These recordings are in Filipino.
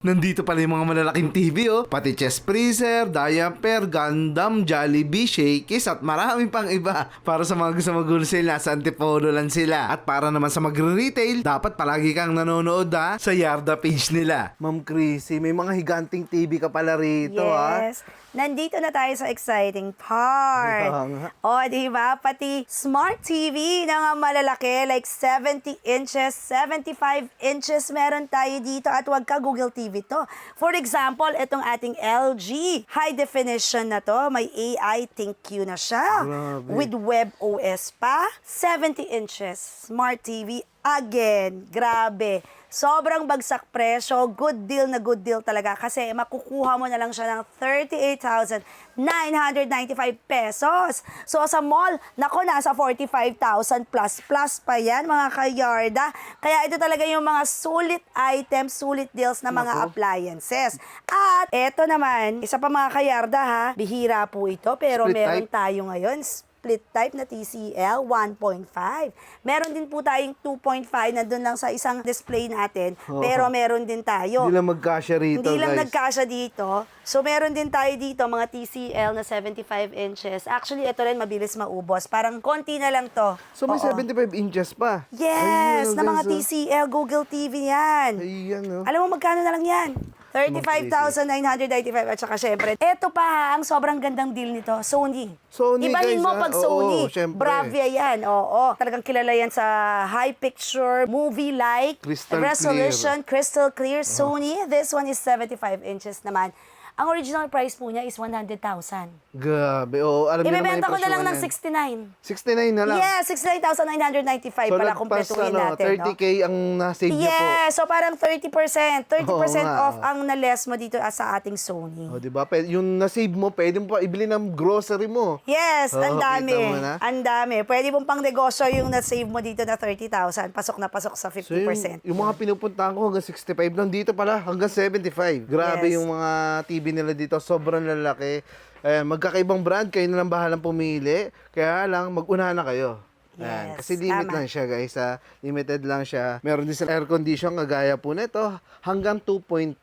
Nandito pala yung mga malalaking TV oh. Pati chest freezer, diaper, Gundam, Jollibee, Shakey's at marami pang iba. Para sa mga gusto mag-wholesale, nasa Antipolo lang sila. At para naman sa magre-retail, dapat palagi kang nanonood ha, sa Yarda page nila. Ma'am Chrissy, may mga higanting TV ka pala rito ha. Nandito na tayo sa exciting part. Nga. O, di ba? Pati smart TV na nga malalaki, like 70 inches, 75 inches meron tayo dito at wag ka Google TV to. For example, itong ating LG. High definition na to. May AI ThinQ na siya. Grabe. With web OS pa. 70 inches. Smart TV. Again, grabe. Sobrang bagsak presyo. Good deal na good deal talaga. Kasi makukuha mo na lang siya ng 38,995 pesos. So sa mall, nako, nasa 45,000 plus plus pa yan, mga kayarda. Kaya ito talaga yung mga sulit items, sulit deals na mga appliances. At eto naman, isa pa mga kayarda ha, bihira po ito, pero Split meron type? tayo ngayon split type na TCL 1.5. Meron din po tayong 2.5 na doon lang sa isang display natin, Oo. pero meron din tayo. Hindi lang magkasya rito Hindi lang guys. nagkasya dito. So, meron din tayo dito, mga TCL na 75 inches. Actually, ito rin mabilis maubos. Parang konti na lang to. so may Oo. 75 inches pa. Yes, Ayun, na mga guys, oh. TCL, Google TV yan. Ayan oh. Alam mo magkano na lang yan? 35,995 at saka syempre, eto pa ha, ang sobrang gandang deal nito, Sony. Sony, Ibahin guys, mo ha? pag Oo, Sony. syempre. Bravia yan, oo. Talagang kilala yan sa high picture, movie-like, Crystal resolution, crystal clear. Sony, this one is 75 inches naman. Ang original price po niya is 100,000. Grabe. Oo, alam niyo naman Ibebenta ko na lang ng presyo yan. 69. 69 na lang. Yes, 69,995 So, pala lagpas, kumpletuhin ano, natin. no? 30k ang na-save niyo po. Yes, so parang 30%. 30% Oo nga, off ang nales mo dito sa ating Sony. O, di ba? Yung na-save mo, pwede mo pa ibili ng grocery mo. Yes, Oo, ang dami. kita mo na. Ang dami. Pwede mong pang negosyo yung na-save mo dito na 30,000. Pasok na pasok sa 50%. So, yung, yung mga pinupuntahan ko hanggang 65 lang, dito pala hanggang 75. Grabe Yes. yung mga TV nila dito, sobrang lalaki. Ayan, magkakaibang brand, kayo na lang bahalang pumili. Kaya lang, mag-una na kayo. Ayan, Yes, kasi limit tama. lang siya guys ha. Limited lang siya. Meron din sa air condition kagaya po nito hanggang 2.5.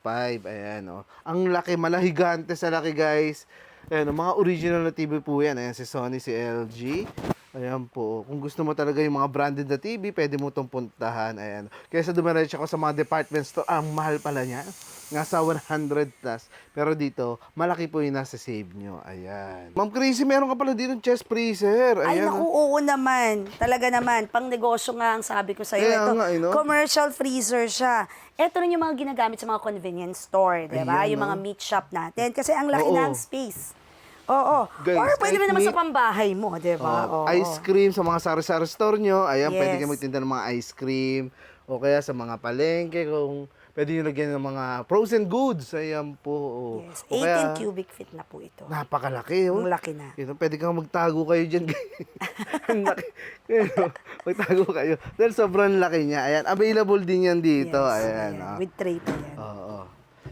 Ayan oh. Ang laki, malahigante sa laki guys. Ayan, oh, mga original na TV po yan. Ayan, si Sony, si LG. Ayan po. Kung gusto mo talaga yung mga branded na TV, pwede mo itong puntahan. Ayan. Kaya sa dumiretso ako sa mga department store, ang mahal pala niya. Nasa 100 plus. Pero dito, malaki po yung nasa save nyo. Ayan. Ma'am Chrissy, meron ka pala dito chest freezer. Ay, Ayan. naku, oh. oo naman. Talaga naman. Pang negosyo nga ang sabi ko sa'yo. Kaya Ito, nga, eh, no? commercial freezer siya. Ito rin yung mga ginagamit sa mga convenience store, di ba? Ayan, Yung no? mga meat shop natin. Kasi ang laki Oo. na ang space. Oo. Guys, Or pwede kahit rin naman sa pambahay mo, di ba? Oh, Oo. ice cream sa mga sari-sari store nyo. Ayan, pwede Yes. kayo magtinda ng mga ice cream. O kaya sa mga palengke, kung pwede nyo lagyan ng mga frozen goods. Ayan po. oh. Yes. O 18 kaya, cubic feet na po ito. Napakalaki. Oh. Ang laki na. Ito, pwede kang magtago kayo dyan. Ang laki. Oh. magtago kayo. Dahil sobrang laki niya. Ayan, available din yan dito. Yes, Ayan. ayan. ah. With tray pa yan. Oo.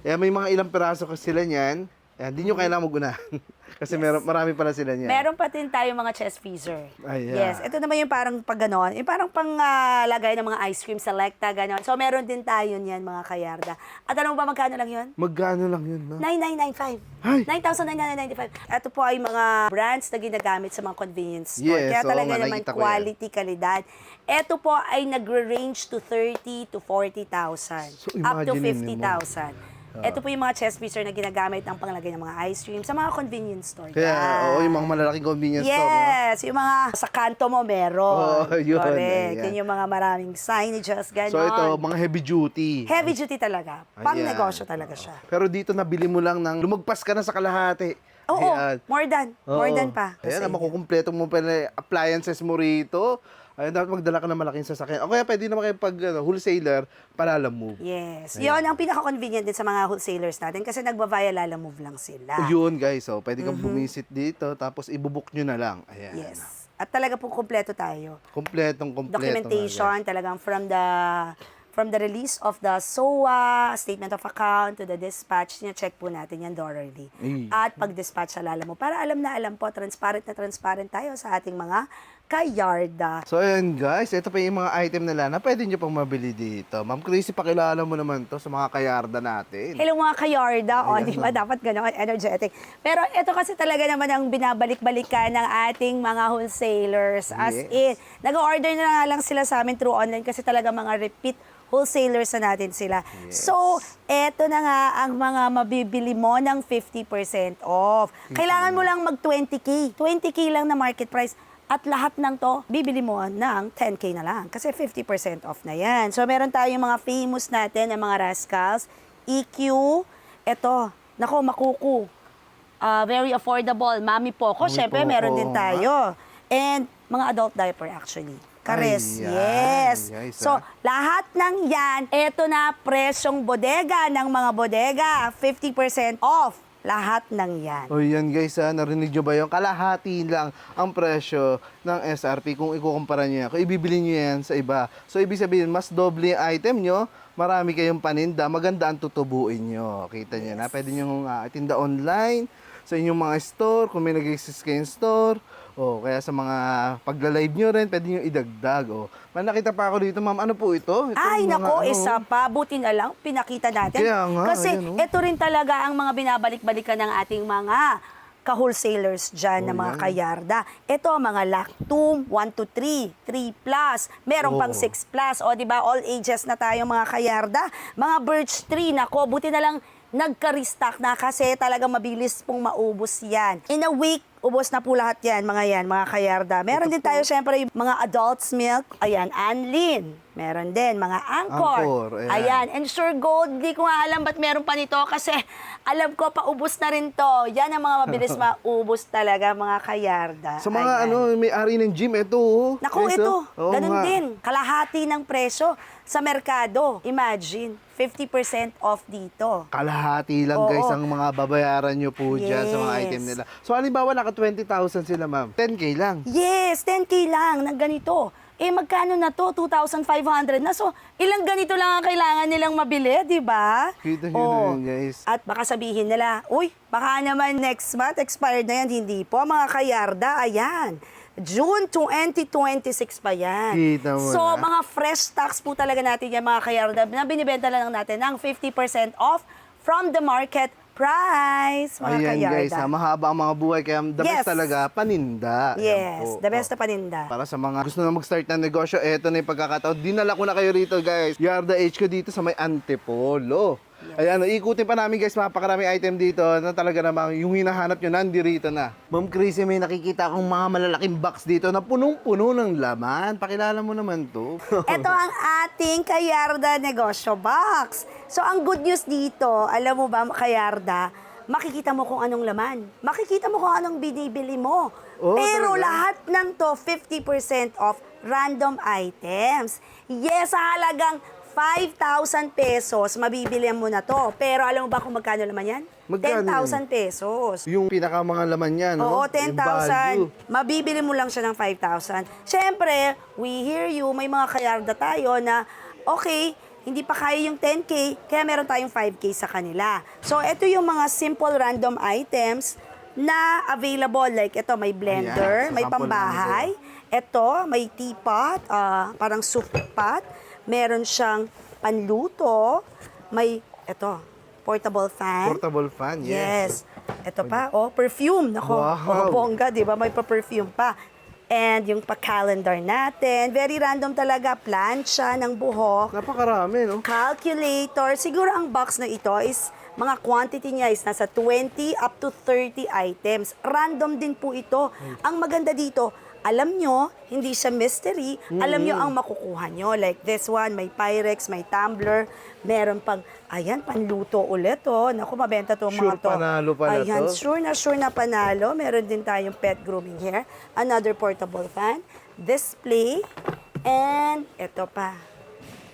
Ayan, may mga ilang piraso kasi sila niyan. Ayan, di nyo kailangan magunahan. kasi meron, marami pala sila niyan. Meron pa din tayo mga chest freezer. Ayan. Yes. Ito naman yung parang pag ganon. Yung parang pang ah, lagay ng mga ice cream selecta, ganon. So, meron din tayo niyan, mga kayarda. At ano ba, magkano lang yun? Magkano lang yun, no? 9995. Ay! 9,995. Ito po ay mga brands na ginagamit sa mga convenience store. Yes, Kaya oo talaga naman quality, kalidad. Ito po ay nagre-range to 30 to 40,000. So, up to imagine mo. 50,000. Ito po yung mga chest freezer na ginagamit ng panglagay ng mga ice cream sa mga convenience store. Kaya, Yan. oo, yung mga malalaking convenience store, no? Yes, yung mga sa kanto mo meron. Oo, yun, Correct. ayan. Yun yung mga maraming signages, gano'n. So, ito, mga heavy duty. Heavy duty talaga. Pang Ayan. negosyo talaga siya. Pero dito, nabili mo lang ng, lumagpas ka na sa kalahati. Oo, Ayan. more than. More Oo. than pa. Ayan, makukumpleto mo pa na appliances mo rito. Ayun, dapat magdala ka ng malaking sasakyan. O kaya pwede naman kayo pag ano, wholesaler, palala move. Yes. Yun ang pinaka-convenient din sa mga wholesalers natin kasi nagba-via Lala Move lang sila. O yun guys, so, pwede kang bumisit dito, tapos ibubuk nyo na lang. Ayan. Mm-hmm. Yes. At talaga po kumpleto tayo. Kompletong kompleto. nga, Documentation, talagang from the from the release of the SOA, statement of account, to the dispatch, check po natin yan thoroughly. Ay. At pag-dispatch sa lala mo, para alam na alam po, transparent na transparent tayo sa ating mga Kayarda. So ayan guys, ito pa yung mga item nila na pwede nyo pang mabili dito. Ma'am Chrissy, pakilala mo naman to sa mga kayarda natin. Hello mga kayarda. O, di ba? Dapat gano'n, energetic. Pero ito kasi talaga naman ang binabalik-balikan ng ating mga wholesalers. As in, Yes. nag-order na lang sila sa amin through online kasi talaga mga repeat wholesalers na natin sila. Yes. So, eto na nga ang mga mabibili mo ng 50% off. Kailangan mo lang mag 20k. 20k lang na market price. At lahat ng to, bibili mo ng 10k na lang. Kasi 50% off na yan. So, meron tayong mga famous natin, ang mga rascals. EQ, eto, nako, makuku. Ah, very affordable. Mami Poco, Mami syempre, Poco, meron din tayo. And mga adult diaper actually. Kares, Ayan, yes. guys, so, ah. lahat ng yan, eto na presyong bodega ng mga bodega. 50% off. Lahat ng yan. O yan guys ha, narinig nyo ba yung kalahati lang ang presyo ng SRP kung ikukumpara nyo yan. Kung ibibili nyo yan sa iba. So ibig sabihin, mas doble yung item nyo, marami kayong paninda, maganda ang tutubuin nyo. Kita nyo na, pwede nyo uh, tinda online, sa inyong mga store, kung may nag-exist kayong store, o kaya sa mga pagla-live nyo rin, pwede nyo idagdag. O. Man, nakita pa ako dito, ma'am, ano po ito? Ito Ay, nako, ano, isa pa. Buti na lang, pinakita natin. Kaya nga, Kasi ayan, oh. ito rin talaga ang mga binabalik-balikan ng ating mga ka-wholesalers dyan Oh, na mga yan. kayarda. Ito, mga Lactum, 1 to 3, 3 plus, meron pang Oh. 6 plus. O, di ba, all ages na tayo mga kayarda. Mga birch tree, nako, buti na lang nagka-restock na kasi talagang mabilis pong maubos yan. In a week, ubos na po lahat yan, mga yan, mga kayarda. Meron din tayo, syempre, yung mga adults milk. Ayan, Anlin. Meron din, mga Angkor. Angkor, ayan. ayan. And Sure Gold, di ko nga alam ba't meron pa nito kasi alam ko paubos na rin to. Yan ang mga mabilis maubos talaga, mga kayarda. Sa mga Ayan. ano, may ari ng gym, ito. oh. Naku, Guys, ito, oh. Oo ganun nga. din. Kalahati ng presyo sa merkado. Imagine, 50% off dito. Kalahati lang Oo. guys ang mga babayaran nyo po dyan sa mga Yes. item nila. So halimbawa naka 20,000 sila ma'am, 10k lang. Yes, 10K lang ng ganito. Eh, magkano na to? 2,500 na. So, ilang ganito lang ang kailangan nilang mabili, di ba? Kita nyo Oo. na yun guys. At baka sabihin nila, uy, baka naman next month, expired na yan. Hindi po, mga kayarda, ayan. June 2026 pa yan. Kita mo so, na. mga fresh stocks po talaga natin yan, mga kayarda, na binibenta lang natin ng 50% off from the market price, mga Ayan kayarda. guys, ha, mahaba ang mga buhay kaya the best Yes. talaga, paninda. Ayan Yes, po. the best Oh. na paninda. Para sa mga gusto na mag-start ng negosyo, eto na yung pagkakataon. Dinala ko na kayo rito guys. Yarda H ko dito sa may Antipolo. Ayan, oh, ikutin pa namin guys, mapakaraming item dito na talaga namang yung hinahanap nyo, nandirito na. Ma'am Chrissy, may nakikita akong mga malalaking box dito na punong-puno ng laman. Pakilala mo naman to. Ito ang ating Kayarda Negosyo Box. So, ang good news dito, alam mo ba, Kayarda, makikita mo kung anong laman. Makikita mo kung anong binibili mo. Oh, Pero talaga? lahat ng to, 50% off random items. Yes, sa halagang 5,000 pesos, mabibili mo na to. Pero alam mo ba kung magkano laman yan? Magkano 10,000 pesos. yung pinaka mga laman niya, no? Oo, Yung value. 10,000. Mabibili mo lang siya ng 5,000. Siyempre, we hear you, may mga kayarda tayo na, okay, hindi pa kaya yung 10K, kaya meron tayong 5K sa kanila. So, ito yung mga simple random items na available. Like, ito, may blender, Ayan, may pambahay. Ito, may teapot, ah, parang soup pot. Meron siyang panluto. May, ito, portable fan. Portable fan, yes. Yes. Ito pa, oh, perfume. Nako, Wow. oh, bongga, di ba? May pa-perfume pa. And yung pa-calendar natin, very random talaga. Plancha ng buhok, Napakarami, no? calculator. Siguro ang box na ito is mga quantity niya is nasa 20 up to 30 items. Random din po ito. Ang maganda dito, alam nyo, hindi siya mystery. Alam nyo ang makukuha nyo. Like this one, may Pyrex, may tumbler. Meron pang, ayan, panluto ulit, oh. Naku, mabenta to Sure mga to. panalo pala ayan, to. sure na sure na panalo. Meron din tayong pet grooming here. Another portable fan. Display. And ito pa.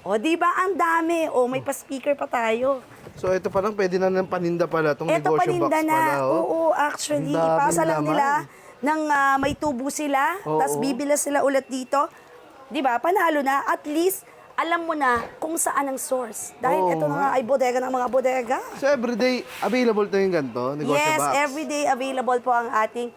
O, di ba ang dami? O, may pa-speaker pa tayo. So ito pa lang, pwede na ng paninda pala. Itong Ito negosyo paninda box na. pala, oh. Oo, actually. Ipasa lang nila ng ah, may tubo sila, Oo. tapos bibila sila ulit dito. Di ba? Panalo na. At least, alam mo na kung saan ang source. Dahil Oo ito na nga. nga ay bodega ng mga bodega. So everyday, available to yung ganito, negosyo yes, box. everyday available po ang ating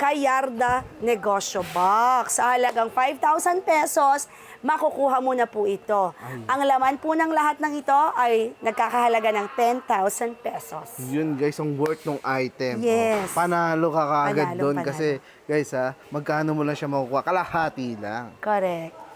Kayarda Negosyo Box. Sa halagang 5,000 pesos, makukuha mo na po ito. Ang laman po ng lahat ng ito ay nagkakahalaga ng 10,000 pesos. Yun guys, ang worth ng item. Yes. Oh, panalo ka kaagad doon kasi guys ha, magkano mo lang siya makukuha? Kalahati lang. Correct.